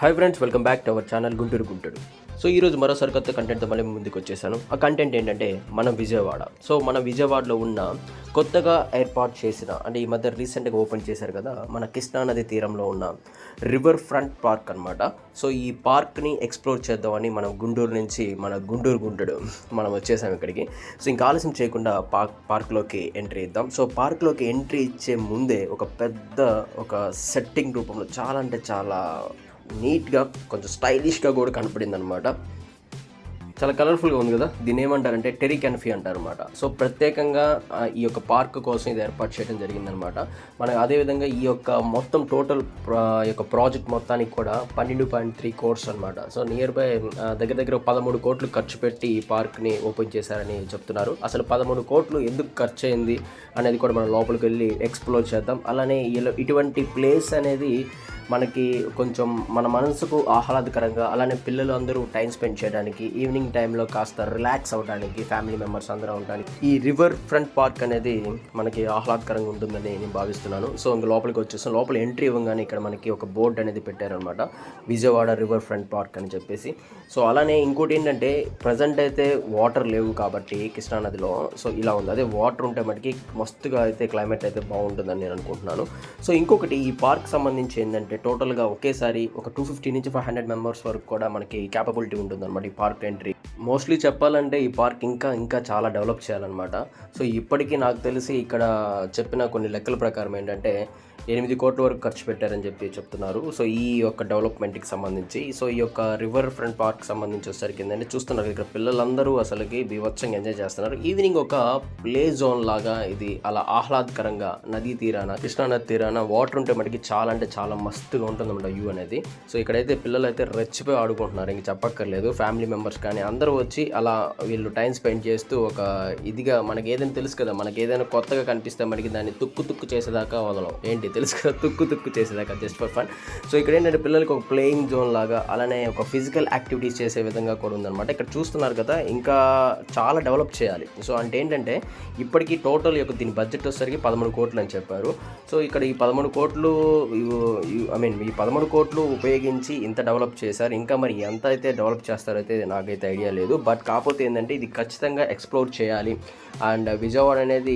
Hi friends welcome back to our channel Guntur Guntur so ఈరోజు మరోసారి కొత్త కంటెంట్తో మళ్ళీ ముందుకు వచ్చేసాను. ఆ కంటెంట్ ఏంటంటే మన విజయవాడ. సో మన విజయవాడలో ఉన్న కొత్తగా ఏర్పాటు చేసిన అంటే ఈ మధ్య రీసెంట్గా ఓపెన్ చేశారు కదా మన కృష్ణా నది తీరంలో ఉన్న రివర్ ఫ్రంట్ పార్క్ అనమాట సో ఈ పార్క్ని ఎక్స్ప్లోర్ చేద్దామని మనం గుంటూరు నుంచి మన గుంటూరు గుంటూరు మనం వచ్చేసాం ఇక్కడికి. సో ఇంకా ఆలస్యం చేయకుండా పార్క్ పార్క్లోకి ఎంట్రీ ఇద్దాం. సో పార్క్లోకి ఎంట్రీ ఇచ్చే ముందే ఒక పెద్ద ఒక సెట్టింగ్ రూపంలో చాలా అంటే చాలా నీట్గా కొంచెం స్టైలిష్గా కూడా కనపడింది అనమాట చాలా కలర్ఫుల్గా ఉంది కదా? దీని ఏమంటారంటే టెరీ కెన్ఫీ అంటారు అనమాట సో ప్రత్యేకంగా ఈ యొక్క పార్క్ కోసం ఇది ఏర్పాటు చేయడం జరిగిందనమాట. మనకు అదేవిధంగా ఈ యొక్క మొత్తం టోటల్ యొక్క ప్రాజెక్ట్ మొత్తానికి కూడా పన్నెండు పాయింట్ త్రీ కోర్స్ అనమాట. సో నియర్ బై దగ్గర దగ్గర పదమూడు కోట్లు ఖర్చు పెట్టి ఈ పార్క్ని ఓపెన్ చేశారని చెప్తున్నారు. అసలు పదమూడు కోట్లు ఎందుకు ఖర్చు అయింది అనేది కూడా మనం లోపలికి వెళ్ళి ఎక్స్ప్లోర్ చేద్దాం. అలానే ఇటువంటి ప్లేస్ అనేది మనకి కొంచెం మన మనసుకు ఆహ్లాదకరంగా అలానే పిల్లలు అందరూ టైం స్పెండ్ చేయడానికి ఈవినింగ్ టైంలో కాస్త రిలాక్స్ అవడానికి ఫ్యామిలీ మెంబర్స్ అందరూ ఉండడానికి ఈ రివర్ ఫ్రంట్ పార్క్ అనేది మనకి ఆహ్లాదకరంగా ఉంటుందని నేను భావిస్తున్నాను. సో ఇంక లోపలికి వచ్చేసాం లోపల ఎంట్రీ ఇవ్వగానే ఇక్కడ మనకి ఒక బోర్డు అనేది పెట్టారనమాట విజయవాడ రివర్ ఫ్రంట్ పార్క్ అని చెప్పేసి. సో అలానే ఇంకోటి ఏంటంటే ప్రజెంట్ అయితే వాటర్ లేవు కాబట్టి కృష్ణానదిలో సో ఇలా ఉంది. అదే వాటర్ ఉంటే మటుకి మస్తుగా అయితే క్లైమేట్ అయితే బాగుంటుందని నేను అనుకుంటున్నాను. సో ఇంకొకటి ఈ పార్క్ సంబంధించి ఏంటంటే టోటల్గా ఒకేసారి ఒక టూ ఫిఫ్టీ నుంచి ఫైవ్ హండ్రెడ్ మెంబర్స్ వరకు కూడా మనకి క్యాపబిలిటీ ఉంటుందన్నమాట ఈ పార్క్ ఎంట్రీ మోస్ట్లీ చెప్పాలంటే ఈ పార్క్ ఇంకా ఇంకా చాలా డెవలప్ చేయాలన్నమాట. సో ఇప్పటికీ నాకు తెలిసి ఇక్కడ చెప్పిన కొన్ని లెక్కల ప్రకారం ఏంటంటే ఎనిమిది కోట్ల వరకు ఖర్చు పెట్టారని చెప్పి చెప్తున్నారు. సో ఈ యొక్క డెవలప్మెంట్కి సంబంధించి సో ఈ యొక్క రివర్ ఫ్రంట్ పార్క్ సంబంధించి వచ్చేసరికి ఏంటంటే చూస్తున్నారు ఇక్కడ పిల్లలందరూ అసలుకి బీవత్సంగా ఎంజాయ్ చేస్తున్నారు. ఈవినింగ్ ఒక ప్లే జోన్ లాగా ఇది అలా ఆహ్లాదకరంగా నదీ తీరాన కృష్ణా నది తీరాన వాటర్ ఉంటే మనకి చాలా అంటే చాలా మస్తుగా ఉంటుందన్నమాట వ్యూ అనేది. సో ఇక్కడైతే పిల్లలు అయితే రెచ్చిపోయి ఆడుకుంటున్నారు. ఇంక చెప్పక్కర్లేదు. ఫ్యామిలీ మెంబర్స్ కానీ అందరూ వచ్చి అలా వీళ్ళు టైం స్పెండ్ చేస్తూ ఒక ఇదిగా మనకి ఏదైనా తెలుసు కదా మనకి ఏదైనా కొత్తగా కనిపిస్తే మనకి దాన్ని తుక్కు తుక్కు చేసేదాకా వదలం. ఏంటి? తెలుసు కదా తుక్కు తుక్కు చేసేదాకా జస్ట్ ఫర్ ఫన్ సో ఇక్కడ ఏంటంటే పిల్లలకి ఒక ప్లేయింగ్ జోన్ లాగా అలానే ఒక ఫిజికల్ యాక్టివిటీస్ చేసే విధంగా కూడా ఉందన్నమాట. ఇక్కడ చూస్తున్నారు కదా ఇంకా చాలా డెవలప్ చేయాలి. సో అంటే ఏంటంటే ఇప్పటికీ టోటల్ యొక్క దీని బడ్జెట్ వచ్చేసరికి పదమూడు కోట్లు అని చెప్పారు. సో ఇక్కడ ఈ పదమూడు కోట్లు ఐ మీన్ ఈ పదమూడు కోట్లు ఉపయోగించి ఇంత డెవలప్ చేశారు. ఇంకా మరి ఎంత అయితే డెవలప్ చేస్తారో అయితే నాకైతే ఐడియా లేదు. బట్ కాకపోతే ఏంటంటే ఇది ఖచ్చితంగా ఎక్స్ప్లోర్ చేయాలి. అండ్ విజయవాడ అనేది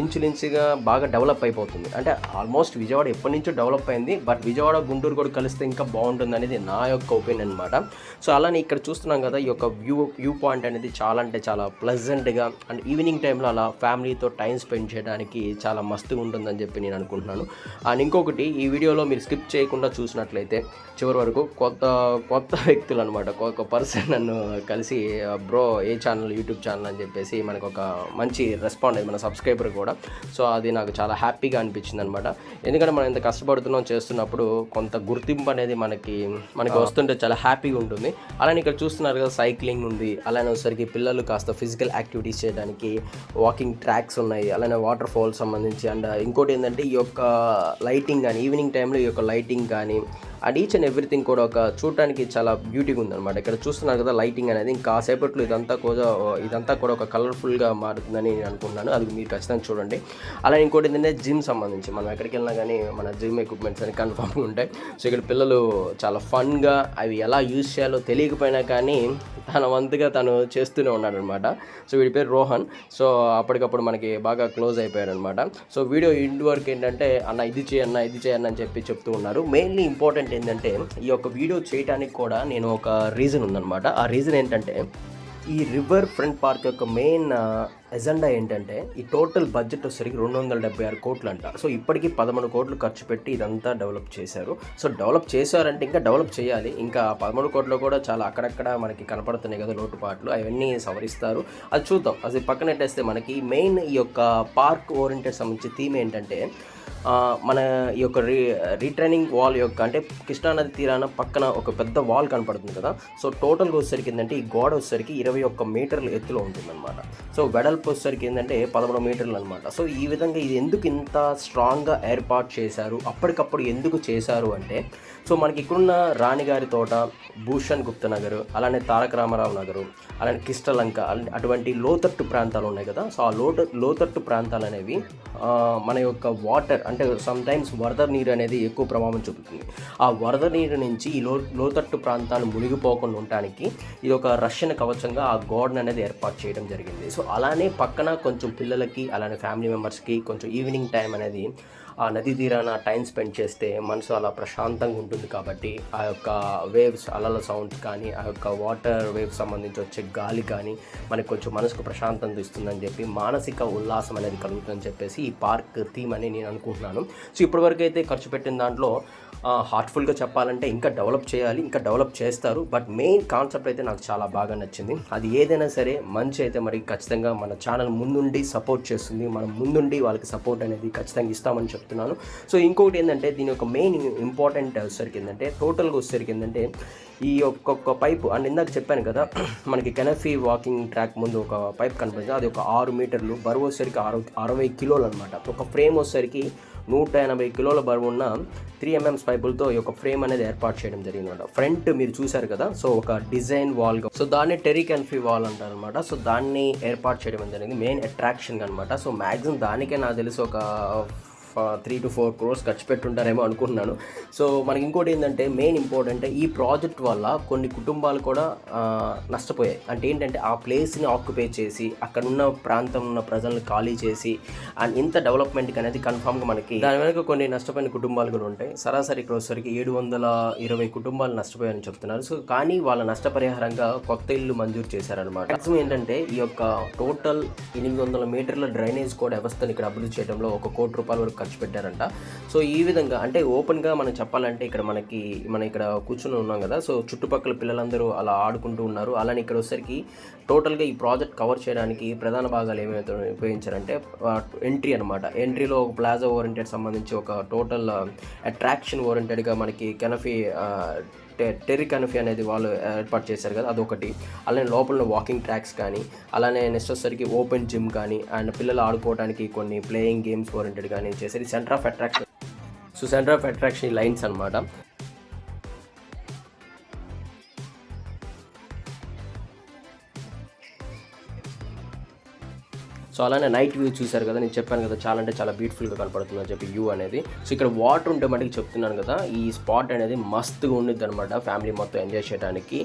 ఇంచులించుగా బాగా డెవలప్ అయిపోతుంది. అంటే ఆల్మోస్ట్ విజయవాడ ఎప్పటి నుంచో డెవలప్ అయింది. బట్ విజయవాడ గుంటూరు కూడా కలిస్తే ఇంకా బాగుంటుంది అనేది నా యొక్క ఒపీనియన్ అనమాట సో అలానే ఇక్కడ చూస్తున్నాం కదా ఈ యొక్క వ్యూ వ్యూ పాయింట్ అనేది చాలా అంటే చాలా ప్లెజెంట్గా అండ్ ఈవినింగ్ టైంలో అలా ఫ్యామిలీతో టైం స్పెండ్ చేయడానికి చాలా మస్తుగా ఉంటుందని చెప్పి నేను అనుకుంటున్నాను. అండ్ ఇంకొకటి ఈ వీడియోలో మీరు స్కిప్ చేయకుండా చూసినట్లయితే చివరి వరకు కొత్త కొత్త వ్యక్తులు అనమాట ఒక పర్సన్ నన్ను కలిసి బ్రో ఏ ఛానల్? YouTube channel? అని చెప్పేసి మనకు ఒక మంచి రెస్పాండ్ అయింది మన సబ్స్క్రైబర్ కూడా. సో అది నాకు చాలా హ్యాపీగా అనిపించింది అనమాట ఎందుకంటే మనం ఇంత కష్టపడుతున్నాం చేస్తున్నప్పుడు కొంత గుర్తింపు అనేది మనకి మనకి వస్తుంటే చాలా హ్యాపీగా ఉంటుంది. అలానే ఇక్కడ చూస్తున్నారు కదా సైక్లింగ్ ఉంది. అలానే వచ్చేసరికి పిల్లలు కాస్త ఫిజికల్ యాక్టివిటీస్ చేయడానికి వాకింగ్ ట్రాక్స్ ఉన్నాయి. అలానే వాటర్ ఫాల్స్ సంబంధించి అండ్ ఇంకోటి ఏంటంటే ఈ యొక్క లైటింగ్ కానీ ఈవినింగ్ టైంలో ఈ యొక్క లైటింగ్ కానీ అండ్ ఈచ్ అండ్ ఎవ్రీథింగ్ కూడా ఒక చూడటానికి చాలా బ్యూటీగా ఉందన్నమాట. ఇక్కడ చూస్తున్నారు కదా లైటింగ్ అనేది. ఇంకా సేపట్లో ఇదంతా కూడా ఇదంతా కూడా ఒక కలర్ఫుల్గా మారుతుందని నేను అనుకుంటున్నాను. అది మీరు ఖచ్చితంగా చూడండి. అలా ఇంకోటి ఏంటంటే జిమ్ సంబంధించి. మనం ఎక్కడికి వెళ్ళినా కానీ మన జిమ్ ఎక్విప్మెంట్స్ అని కన్ఫామ్గా ఉంటాయి. సో ఇక్కడ పిల్లలు చాలా ఫన్గా అవి ఎలా యూజ్ చేయాలో తెలియకపోయినా కానీ తన వంతుగా తను చేస్తూనే ఉన్నాడు అనమాట సో వీడి పేరు రోహన్. సో అప్పటికప్పుడు మనకి బాగా క్లోజ్ అయిపోయాడు అనమాట సో వీడియో ఇంటి వరకు ఏంటంటే అన్న ఇది చేయన్న ఇది చేయన్న అని చెప్పి చెప్తూ ఉన్నారు. మెయిన్లీ ఇంపార్టెంట్ ఏంటంటే ఈ యొక్క వీడియో చేయడానికి కూడా నేను ఒక రీజన్ ఉందన్నమాట. ఆ రీజన్ ఏంటంటే ఈ రివర్ ఫ్రంట్ పార్క్ యొక్క మెయిన్ ఎజెండా ఏంటంటే ఈ టోటల్ బడ్జెట్ వచ్చేసరికి రెండు వందల డెబ్బై ఆరు కోట్లు అంట సో ఇప్పటికీ పదమూడు కోట్లు ఖర్చు పెట్టి ఇదంతా డెవలప్ చేశారు. సో డెవలప్ చేశారంటే ఇంకా డెవలప్ చేయాలి. ఇంకా పదమూడు కోట్లు కూడా చాలా అక్కడక్కడ మనకి కనపడుతున్నాయి కదా లోటుపాట్లు. అవన్నీ సవరిస్తారు. అది చూద్దాం. అది పక్కనట్టేస్తే మనకి మెయిన్ ఈ యొక్క పార్క్ ఓరియంటెడ్ సంబంధించి థీమ్ ఏంటంటే మన ఈ యొక్క రీ రీట్రైనింగ్ వాల్ యొక్క అంటే కృష్ణానది తీరాన పక్కన ఒక పెద్ద వాల్ కనపడుతుంది కదా. సో టోటల్గా వచ్చేసరికి ఏంటంటే ఈ గోడ వచ్చేసరికి ఇరవై ఒక్క మీటర్ల ఎత్తులో ఉంటుందన్నమాట. సో వెడల్పు వచ్చేసరికి ఏంటంటే పదమూడు మీటర్లు అనమాట సో ఈ విధంగా ఇది ఎందుకు ఇంత స్ట్రాంగ్గా ఏర్పాటు చేశారు? అప్పటికప్పుడు ఎందుకు చేశారు అంటే సో మనకి ఇక్కడున్న రాణిగారి తోట భూషణ్ గుప్త నగర్ అలానే తారక రామారావు నగరు అలానే కిష్టలంక అటువంటి లోతట్టు ప్రాంతాలు ఉన్నాయి కదా. సో ఆ లోత లోతట్టు ప్రాంతాలు అనేవి మన యొక్క వాటర్ అంటే సమ్టైమ్స్ వరద నీరు అనేది ఎక్కువ ప్రభావం చూపుతుంది. ఆ వరద నీరు నుంచి ఈ లో లోతట్టు ప్రాంతాలు మునిగిపోకుండా ఉండటానికి ఇది ఒక రష్యన్ కవచంగా ఆ గోడన్ అనేది ఏర్పాటు చేయడం జరిగింది. సో అలానే పక్కన కొంచెం పిల్లలకి అలానే ఫ్యామిలీ మెంబర్స్కి కొంచెం ఈవినింగ్ టైం అనేది ఆ నది తీరాన టైం స్పెండ్ చేస్తే మనసు అలా ప్రశాంతంగా ఉంటుంది కాబట్టి ఆ యొక్క వేవ్స్ అలల సౌండ్ కానీ ఆ యొక్క వాటర్ వేవ్స్ సంబంధించి వచ్చే గాలి కానీ మనకు కొంచెం మనసుకు ప్రశాంతం ఇస్తుందని చెప్పి మానసిక ఉల్లాసం అనేది కలుగుతుందని చెప్పేసి ఈ పార్క్ థీమ్ అని నేను అనుకుంటున్నాను. సో ఇప్పటివరకు అయితే ఖర్చు పెట్టిన దాంట్లో హార్ట్ఫుల్గా చెప్పాలంటే ఇంకా డెవలప్ చేయాలి ఇంకా డెవలప్ చేస్తారు. బట్ మెయిన్ కాన్సెప్ట్ అయితే నాకు చాలా బాగా నచ్చింది. అది ఏదైనా సరే మంచి అయితే మరి ఖచ్చితంగా మన ఛానల్ ముందుండి సపోర్ట్ చేస్తుంది. మనం ముందుండి వాళ్ళకి సపోర్ట్ అనేది ఖచ్చితంగా ఇస్తామని చెప్తున్నాను. సో ఇంకొకటి ఏంటంటే దీని యొక్క మెయిన్ ఇంపార్టెంట్ వచ్చేసరికి ఏంటంటే టోటల్గా వచ్చేసరికి ఏంటంటే ఈ ఒక్కొక్క పైపు అండ్ ఇందాక చెప్పాను కదా మనకి కెనఫీ వాకింగ్ ట్రాక్ ముందు ఒక పైప్ కనిపిస్తుంది అది ఒక ఆరు మీటర్లు బరువు వచ్చేసరికి ఆరు అరవై కిలోలు అనమాట ఒక ఫ్రేమ్ వచ్చేసరికి నూట ఎనభై కిలోల బరువు ఉన్న త్రీ ఎంఎంస్ పైపులతో ఈ యొక్క ఫ్రేమ్ అనేది ఏర్పాటు చేయడం జరిగింది అనమాట ఫ్రంట్ మీరు చూశారు కదా సో ఒక డిజైన్ వాల్ సో దాన్ని టెరీ కెన్ఫీ వాల్ అంటారు అనమాట సో దాన్ని ఏర్పాటు చేయడం జరిగింది మెయిన్ అట్రాక్షన్ అనమాట సో మ్యాక్సిమం దానికే నాకు తెలిసి ఒక త్రీ టు ఫోర్ క్రోర్స్ ఖర్చు పెట్టుంటారేమో అనుకుంటున్నాను. సో మనకి ఇంకోటి ఏంటంటే మెయిన్ ఇంపార్టెంట్ ఈ ప్రాజెక్ట్ వల్ల కొన్ని కుటుంబాలు కూడా నష్టపోయాయి. అంటే ఏంటంటే ఆ ప్లేస్ని ఆక్యుపై చేసి అక్కడ ఉన్న ప్రాంతం ఉన్న ప్రజలను ఖాళీ చేసి అండ్ ఇంత డెవలప్మెంట్కి అనేది కన్ఫామ్గా మనకి దాని వెనక కొన్ని నష్టపోయిన కుటుంబాలు కూడా ఉంటాయి. సరాసరి ఇక్కడ వచ్చేసరికి ఏడు వందల ఇరవై కుటుంబాలు నష్టపోయాయని చెప్తున్నారు. సో కానీ వాళ్ళ నష్టపరిహారంగా కొత్త ఇల్లు మంజూరు చేశారనమాట మ్యాక్సిమం ఏంటంటే ఈ యొక్క టోటల్ ఎనిమిది వందల మీటర్ల డ్రైనేజ్ కోడ్ వ్యవస్థను ఇక్కడ అభివృద్ధి చేయడంలో ఒక కోటి రూపాయల వరకు ఖర్చు పెట్టారంట. సో ఈ విధంగా అంటే ఓపెన్గా మనం చెప్పాలంటే ఇక్కడ మనకి మనం ఇక్కడ కూర్చుని ఉన్నాం కదా. సో చుట్టుపక్కల పిల్లలందరూ అలా ఆడుకుంటూ ఉన్నారు. అలానే ఇక్కడ వచ్చేసరికి టోటల్గా ఈ ప్రాజెక్ట్ కవర్ చేయడానికి ప్రధాన భాగాలు ఏమైతే ఉపయోగించారంటే ఎంట్రీ అనమాట ఎంట్రీలో ఒక ప్లాజా ఓరియంటెడ్ సంబంధించి ఒక టోటల్ అట్రాక్షన్ ఓరియంటెడ్గా మనకి కెనఫీ టెర్రీ కనఫీ అనేది వాళ్ళు ఏర్పాటు చేశారు కదా అదొకటి. అలానే లోపల వాకింగ్ ట్రాక్స్ కానీ అలానే నెక్స్ట్ వచ్చేసరికి ఓపెన్ జిమ్ కానీ అండ్ పిల్లలు ఆడుకోవడానికి కొన్ని ప్లేయింగ్ గేమ్స్ ఓరియంటెడ్ కానీ చేసేది centre of attraction so centre of attraction lines అనమాట సో అలానే నైట్ వ్యూ చూశారు కదా నేను చెప్పాను కదా చాలా అంటే చాలా బ్యూటిఫుల్గా కనపడుతుంది అని చెప్పి వ్యూ అనేది. సో ఇక్కడ వాటర్ ఉంటే మటుకు చెప్తున్నాను కదా ఈ స్పాట్ అనేది మస్తుగా ఉండిద్ది అనమాట ఫ్యామిలీ మొత్తం ఎంజాయ్ చేయడానికి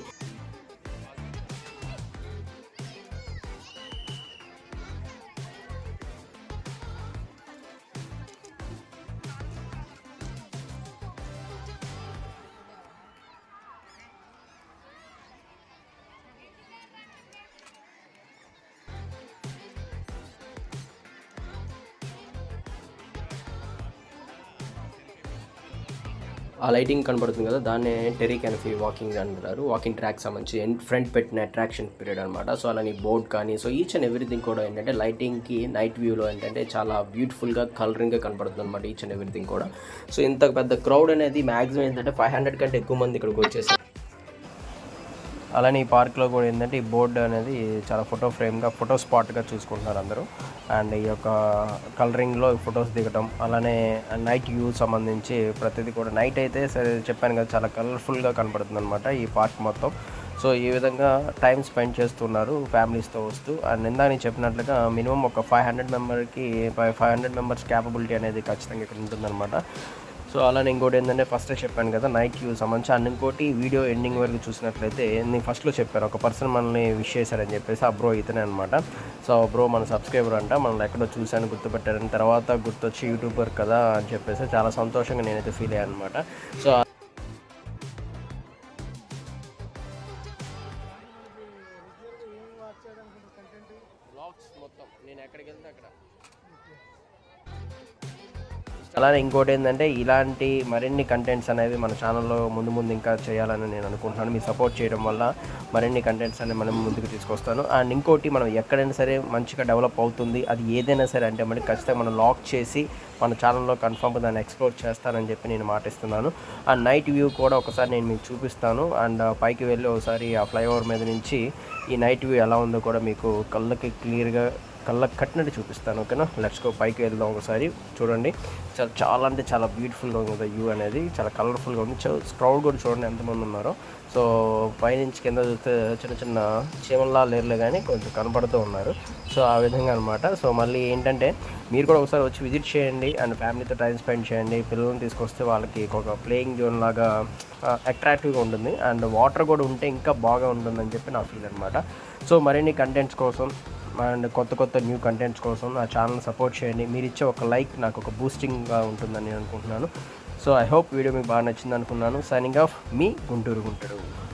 ఆ లైటింగ్ కనబడుతుంది కదా దాన్నే టెరీ కెనఫీ వాకింగ్ అంటారు. వాకింగ్ ట్రాక్ సంబంధించి ఫ్రంట్ పెట్టిన అట్రాక్షన్ పీరియడ్ అనమాట సో అలానే బోర్డ్ కానీ సో ఈచ్ అండ్ ఎవ్రీథింగ్ కూడా ఏంటంటే లైటింగ్కి నైట్ వ్యూలో ఏంటంటే చాలా బ్యూటిఫుల్గా కలరింగ్గా కనబడుతుంది అనమాట ఈచ్ అండ్ ఎవ్రీథింగ్ కూడా. సో ఇంత పెద్ద క్రౌడ్ అనేది మ్యాక్సిమం ఏంటంటే ఫైవ్ హండ్రెడ్ కంటే ఎక్కువ మంది ఇక్కడికి వచ్చేసారు. అలానే ఈ పార్క్లో కూడా ఏంటంటే ఈ బోర్డు అనేది చాలా ఫోటో ఫ్రేమ్గా ఫోటో స్పాట్గా చూసుకుంటున్నారు అందరూ. అండ్ ఈ యొక్క కలరింగ్లో ఫొటోస్ దిగటం అలానే నైట్ వ్యూ సంబంధించి ప్రతిదీ కూడా. నైట్ అయితే సరే చెప్పాను కదా చాలా కలర్ఫుల్గా కనపడుతుంది అనమాట ఈ పార్క్ మొత్తం. సో ఈ విధంగా టైం స్పెండ్ చేస్తున్నారు ఫ్యామిలీస్తో వస్తూ. అండ్ ఇందాక నేను చెప్పినట్లుగా మినిమం ఒక five hundred మెంబర్కి five five hundred members capability అనేది ఖచ్చితంగా ఇక్కడ ఉంటుందన్నమాట. సో అలానే ఇంకోటి ఏంటంటే ఫస్ట్ చెప్పాను కదా నైట్ సంబంధించి అండ్ ఇంకోటి వీడియో ఎండింగ్ వరకు చూసినట్లయితే నేను ఫస్ట్లో చెప్పాను ఒక పర్సన్ మనల్ని విష్ చేశారని చెప్పేసి ఆ బ్రో ఇతనే అనమాట సో బ్రో మన సబ్స్క్రైబర్ అంట మనల్ని ఎక్కడో చూశాను గుర్తుపెట్టారని తర్వాత గుర్తొచ్చి యూట్యూబర్ కదా అని చెప్పేసి చాలా సంతోషంగా నేనైతే ఫీల్ అయ్యాను అనమాట సో మొత్తం. నేను ఎక్కడికి వెళ్తే అక్కడ. అలానే ఇంకోటి ఏంటంటే ఇలాంటి మరిన్ని కంటెంట్స్ అనేవి మన ఛానల్లో ముందు ముందు ఇంకా చేయాలని నేను అనుకుంటున్నాను. మీ సపోర్ట్ చేయడం వల్ల మరిన్ని కంటెంట్స్ అనేవి మనం ముందుకు తీసుకొస్తాను. అండ్ ఇంకోటి మనం ఎక్కడైనా సరే మంచిగా డెవలప్ అవుతుంది అది ఏదైనా సరే అంటే మనకి ఖచ్చితంగా మనం లాక్ చేసి మన ఛానల్లో కన్ఫర్మ్ దాన్ని ఎక్స్ప్లోర్ చేస్తానని చెప్పి నేను మాటిస్తున్నాను. ఆ నైట్ వ్యూ కూడా ఒకసారి నేను మీకు చూపిస్తాను. అండ్ పైకి వెళ్ళి ఒకసారి ఆ ఫ్లైఓవర్ మీద నుంచి ఈ నైట్ వ్యూ ఎలా ఉందో కూడా మీకు కళ్ళకి క్లియర్గా కళ్ళకి కట్టినట్టు చూపిస్తాను ఓకేనా? లెట్స్ గో పైకి వెళ్దాం ఒకసారి. చూడండి. చాలా చాలా అంటే చాలా బ్యూటిఫుల్గా ఉంది వ్యూ అనేది. చాలా కలర్ఫుల్గా ఉంది. క్రౌడ్ కూడా చూడండి ఎంతమంది ఉన్నారో. సో పైనుంచి కింద చూస్తే చిన్న చిన్న చీమల్లా లేర్లే కానీ కొంచెం కనపడుతూ ఉన్నారు. సో ఆ విధంగా అనమాట సో మళ్ళీ ఏంటంటే మీరు కూడా ఒకసారి వచ్చి విజిట్ చేయండి అండ్ ఫ్యామిలీతో టైం స్పెండ్ చేయండి. పిల్లల్ని తీసుకొస్తే వాళ్ళకి ఒక ప్లేయింగ్ జోన్ లాగా అట్రాక్టివ్గా ఉంటుంది. అండ్ వాటర్ కూడా ఉంటే ఇంకా బాగా ఉంటుందని చెప్పి నా ఫీల్ అనమాట సో మరిన్ని కంటెంట్స్ కోసం అండ్ కొత్త కొత్త న్యూ కంటెంట్స్ కోసం నా ఛానల్ సపోర్ట్ చేయండి. మీరు ఇచ్చే ఒక లైక్ నాకు ఒక బూస్టింగ్గా ఉంటుందని నేను అనుకుంటున్నాను. సో ఐ హోప్ వీడియో మీకు బాగా నచ్చింది అనుకున్నాను సైనింగ్ ఆఫ్ మీ గుంటూరు గుంటూరు.